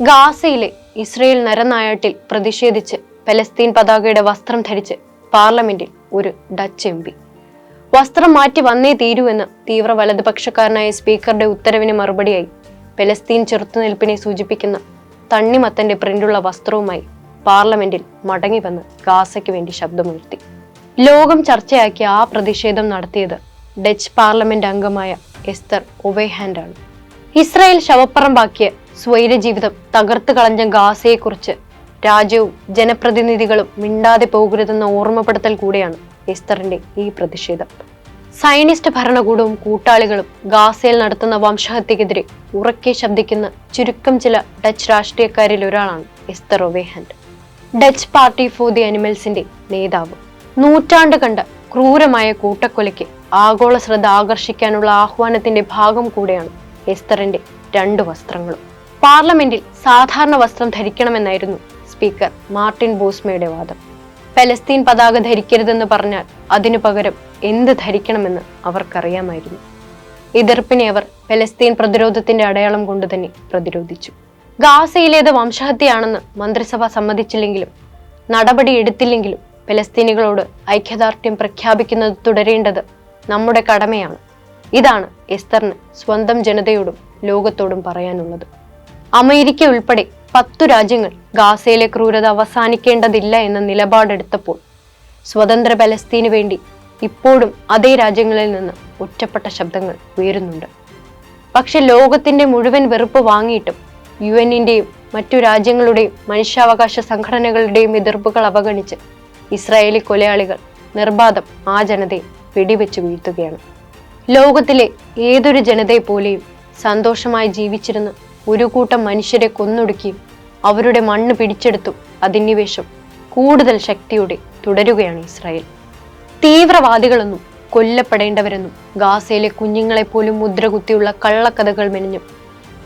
ഗാസയിലെ ഇസ്രയേൽ നരനായാട്ടിൽ പ്രതിഷേധിച്ച് പലസ്തീൻ പതാകയുടെ വസ്ത്രം ധരിച്ച് പാർലമെന്റിൽ ഒരു ഡച്ച് എം പി. വസ്ത്രം മാറ്റി വന്നേ തീരൂ തീവ്ര വലതുപക്ഷക്കാരനായ സ്പീക്കറുടെ ഉത്തരവിന് മറുപടിയായി പലസ്തീൻ ചെറുത്തുനിൽപ്പിനെ സൂചിപ്പിക്കുന്ന തണ്ണിമത്തന്റെ പ്രിന്റുള്ള വസ്ത്രവുമായി പാർലമെന്റിൽ മടങ്ങി വന്ന് ഗാസയ്ക്ക് വേണ്ടി ശബ്ദമുയർത്തി. ലോകം ചർച്ചയാക്കി ആ പ്രതിഷേധം നടത്തിയത് ഡച്ച് പാർലമെന്റ് അംഗമായ എസ്തർ ഒവേഹാൻഡാണ്. ഇസ്രായേൽ ശവപ്പറമ്പാക്കിയ സ്വൈരജീവിതം തകർത്ത് കളഞ്ഞ ഗാസയെക്കുറിച്ച് രാജ്യവും ജനപ്രതിനിധികളും മിണ്ടാതെ പോകരുതെന്ന ഓർമ്മപ്പെടുത്തൽ കൂടെയാണ് എസ്തറിന്റെ ഈ പ്രതിഷേധം. സൈനിസ്റ്റ് ഭരണകൂടവും കൂട്ടാളികളും ഗാസയിൽ നടത്തുന്ന വംശഹത്യക്കെതിരെ ഉറക്കെ ശബ്ദിക്കുന്ന ചുരുക്കം ചില ഡച്ച് രാഷ്ട്രീയക്കാരിൽ ഒരാളാണ് Esther Ouwehand. Dutch party for the അനിമൽസിന്റെ നേതാവ്. നൂറ്റാണ്ട് കണ്ട ക്രൂരമായ കൂട്ടക്കൊലയ്ക്ക് ആഗോള ശ്രദ്ധ ആകർഷിക്കാനുള്ള ആഹ്വാനത്തിന്റെ ഭാഗം കൂടെയാണ് എസ്തറിന്റെ രണ്ട് വസ്ത്രങ്ങളും. പാർലമെന്റിൽ സാധാരണ വസ്ത്രം ധരിക്കണമെന്നായിരുന്നു സ്പീക്കർ മാർട്ടിൻ ബോസ്മയുടെ വാദം. ഫലസ്തീൻ പതാക ധരിക്കരുതെന്ന് പറഞ്ഞാൽ അതിനു പകരം എന്ത് ധരിക്കണമെന്ന് അവർക്കറിയാമായിരുന്നു. എതിർപ്പിനെ അവർ ഫലസ്തീൻ പ്രതിരോധത്തിന്റെ അടയാളം കൊണ്ട് തന്നെ പ്രതിരോധിച്ചു. ഗാസയിലേത് വംശഹത്യയാണെന്ന് മന്ത്രിസഭ സമ്മതിച്ചില്ലെങ്കിലും നടപടി എടുത്തില്ലെങ്കിലും ഫലസ്തീനികളോട് ഐക്യദാർഢ്യം പ്രഖ്യാപിക്കുന്നത് തുടരേണ്ടത് നമ്മുടെ കടമയാണ്. ഇതാണ് എസ്തറിന് സ്വന്തം ജനതയോടും ലോകത്തോടും പറയാനുള്ളത്. അമേരിക്ക ഉൾപ്പെടെ പത്തു രാജ്യങ്ങൾ ഗാസയിലെ ക്രൂരത അവസാനിക്കേണ്ടതില്ല എന്ന നിലപാടെടുത്തപ്പോൾ സ്വതന്ത്ര പലസ്തീന് വേണ്ടി ഇപ്പോഴും അതേ രാജ്യങ്ങളിൽ നിന്ന് ഒറ്റപ്പെട്ട ശബ്ദങ്ങൾ ഉയരുന്നുണ്ട്. പക്ഷെ ലോകത്തിന്റെ മുഴുവൻ വെറുപ്പ് വാങ്ങിയിട്ടും യു എന്നിന്റെയും മറ്റു രാജ്യങ്ങളുടെയും മനുഷ്യാവകാശ സംഘടനകളുടെയും എതിർപ്പുകൾ അവഗണിച്ച് ഇസ്രായേലി കൊലയാളികൾ നിർബാധം ആ ജനതയെ വെടിവെച്ച് വീഴ്ത്തുകയാണ്. ലോകത്തിലെ ഏതൊരു ജനതയെ പോലെയും സന്തോഷമായി ജീവിച്ചിരുന്ന ഒരു കൂട്ടം മനുഷ്യരെ കൊന്നൊടുക്കി അവരുടെ മണ്ണ് പിടിച്ചെടുത്തു അധിനിവേശം. കൂടുതൽ ശക്തിയോടെ തുടരുകയാണ് ഇസ്രായേൽ. തീവ്രവാദികളെന്നും കൊല്ലപ്പെടേണ്ടവരെന്നും ഗാസയിലെ കുഞ്ഞുങ്ങളെപ്പോലും മുദ്രകുത്തിയുള്ള കള്ളക്കഥകൾ മെനഞ്ഞും.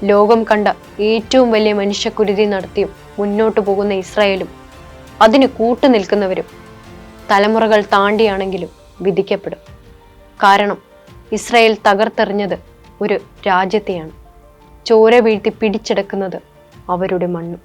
ലോകം കണ്ട ഏറ്റവും വലിയ മനുഷ്യക്കുരുതി നടത്തിയും മുന്നോട്ടു പോകുന്ന ഇസ്രായേലും അതിന് കൂട്ടുനിൽക്കുന്നവരും തലമുറകൾ താണ്ടിയാണെങ്കിലും വിധിക്കപ്പെടും. കാരണം ഇസ്രായേൽ തകർത്തെറിഞ്ഞത് ഒരു രാജ്യത്തെയാണ്. ചോര വീഴ്ത്തി പിടിച്ചെടുക്കുന്നത് അവരുടെ മണ്ണും.